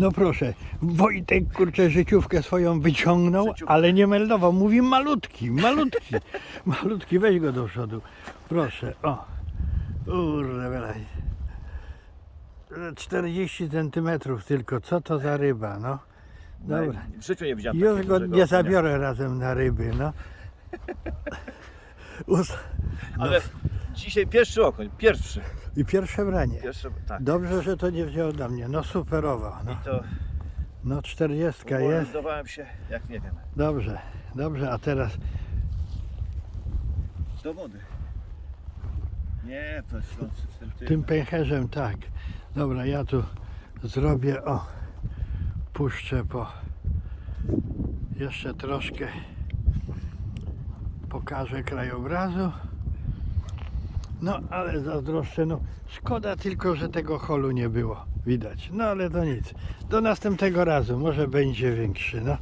No proszę, Wojtek kurczę życiówkę swoją wyciągnął, Życiówkę. ale nie meldował. Mówi malutki, malutki, malutki, weź go do przodu. Proszę, o. Kurde, belaj. 40 centymetrów tylko, co to za ryba, no. Dobra. W życiu nie widziałem Już takiego go dużego nie zabiorę razem na ryby, no. Us- Ale dzisiaj pierwszy okoń, pierwszy. I pierwsze branie. Pierwszy, tak. Dobrze, że to nie wziął ode mnie. No superowa. No, I to no 40 jest. się, jak nie wiem, Dobrze, dobrze, a teraz do wody. Nie, to śląc z tym, tym. tym pęcherzem tak. Dobra, ja tu zrobię o. Puszczę po jeszcze troszkę pokażę krajobrazu. No ale zazdroszczę, no szkoda tylko, że tego holu nie było widać. No ale to nic. Do następnego razu, może będzie większy, no.